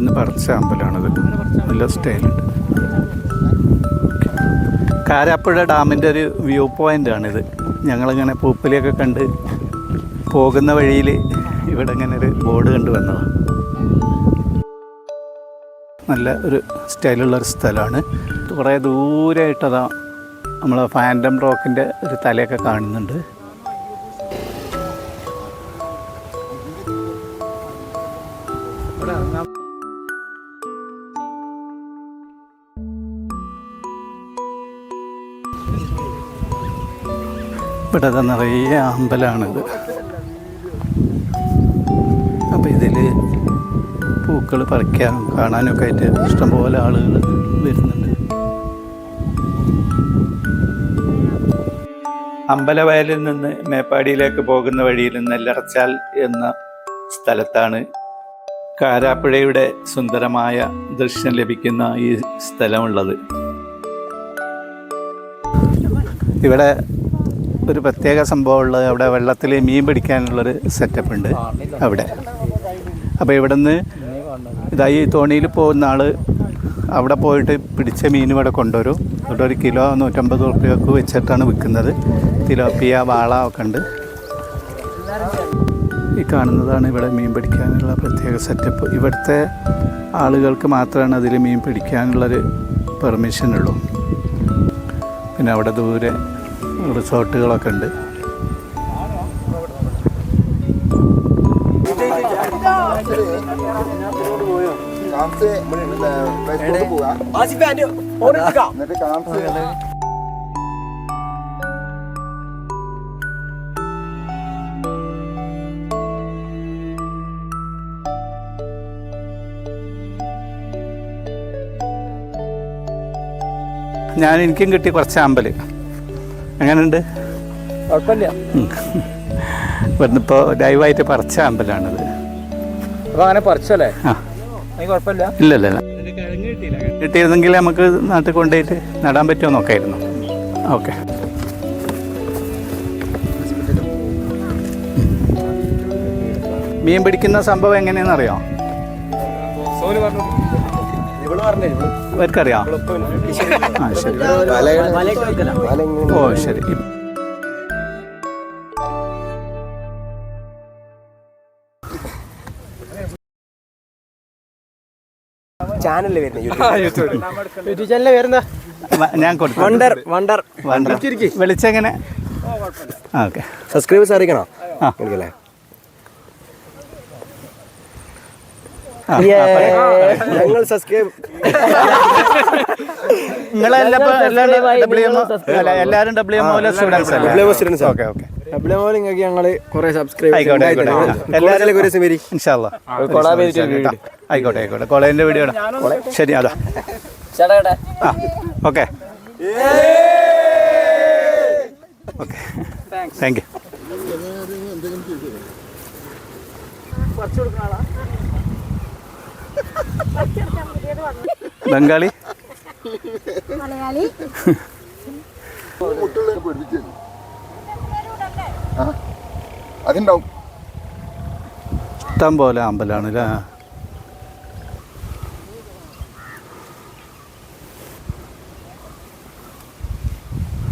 ഇവിടുന്ന് പറിച്ച അമ്പലമാണത് നല്ല സ്റ്റൈലുണ്ട് കാരാപ്പുഴ ഡാമിന്റെ ഒരു വ്യൂ പോയിന്റാണിത് ഞങ്ങളിങ്ങനെ പൂപ്പലിയൊക്കെ കണ്ട് പോകുന്ന വഴിയിൽ ഇവിടെ ഇങ്ങനെ ഒരു ബോർഡ് കണ്ട് വന്നതാണ് നല്ല ഒരു സ്റ്റൈലുള്ള ഒരു സ്ഥലമാണ്. കുറേ ദൂരമായിട്ടതാ നമ്മൾ ഫാന്റം റോക്കിന്റെ ഒരു തലയൊക്കെ കാണുന്നുണ്ട്. ഇവിടെ ദാ നിറയെ അമ്പലമാണിത് അപ്പോൾ ഇതിൽ പൂക്കൾ പറിക്കാനും കാണാനൊക്കെ ആയിട്ട് ഇഷ്ടംപോലെ ആളുകൾ വരുന്നുണ്ട്. അമ്പലവയലിൽ നിന്ന് മേപ്പാടിയിലേക്ക് പോകുന്ന വഴിയിൽ നെല്ലറച്ചാൽ എന്ന സ്ഥലത്താണ് കാരാപ്പുഴയുടെ സുന്ദരമായ ദൃശ്യം ലഭിക്കുന്ന ഈ സ്ഥലമുള്ളത്. ഇവിടെ ഒരു പ്രത്യേക സംഭവമുള്ളത് അവിടെ വെള്ളത്തിൽ മീൻ പിടിക്കാനുള്ളൊരു സെറ്റപ്പ് ഉണ്ട് അവിടെ. അപ്പോൾ ഇവിടെ നിന്ന് ഇതായി തോണിയിൽ പോകുന്ന ആൾ അവിടെ പോയിട്ട് പിടിച്ച മീൻ ഇവിടെ കൊണ്ടുവരും. ഇവിടെ ഒരു കിലോ നൂറ്റമ്പത് റുപ്യക്ക് വെച്ചിട്ടാണ് വിൽക്കുന്നത്. തിലോപ്പിയ വാള ഒക്കെ ഉണ്ട്. ഈ കാണുന്നതാണ് ഇവിടെ മീൻ പിടിക്കാനുള്ള പ്രത്യേക സെറ്റപ്പ് ഇവിടുത്തെ ആളുകൾക്ക് മാത്രമാണ് അതിൽ മീൻ പിടിക്കാനുള്ളൊരു പെർമിഷൻ ഉള്ളൂ. പിന്നെ അവിടെ ദൂരെ റിസോർട്ടുകളൊക്കെ ഉണ്ട്. എന്നിട്ട് ഞാൻ എനിക്കും കിട്ടി കുറച്ച് അമ്പൽ എങ്ങനെയുണ്ട് കുഴപ്പമില്ല. ഇവിടുന്ന് ഇപ്പോൾ ലൈവായിട്ട് പറിച്ച അമ്പലമാണിത് അപ്പോൾ അങ്ങനെ പറിച്ചല്ലേ? ആ. കുഴപ്പമില്ല. കിട്ടിയിരുന്നെങ്കിൽ നമുക്ക് നാട്ടിൽ കൊണ്ടുപോയിട്ട് നടാൻ പറ്റുമോ നോക്കായിരുന്നു. ഓക്കെ. മീൻ പിടിക്കുന്ന സംഭവം എങ്ങനെയാണെന്നറിയോ? സോന് പറഞ്ഞു ആ ശരി. ഓ ശരി. ചാനലിൽ വരുന്നത് യൂട്യൂബ് ചാനലിൽ വരുന്ന ഞാൻ വണ്ടർ വണ്ടർ. വണ്ടർ. വെളിച്ചെങ്ങനെ? ആ ഓക്കെ. സബ്സ്ക്രൈബേഴ്സ് അറിയിക്കണോ ആ. എനിക്കല്ലേ ആ, ഞങ്ങൾ സബ്സ്ക്രൈബ് എല്ലാവരും ഡബ്ല്യു എം അല്ല എല്ലാവരും W M students. Okay okay W പോലെ നിങ്ങൾക്ക് ഞങ്ങൾ കുറെ സബ്സ്ക്രൈബ് ആയിക്കോട്ടെ ആയിക്കോട്ടെ കോളേജിന്റെ വീഡിയോ ശരി അതാ. ആ okay. Okay. Thank you Bengali? Malayali. അതുണ്ടാവും. ഇഷ്ടം പോലെ അമ്പലമാണ് അല്ലേ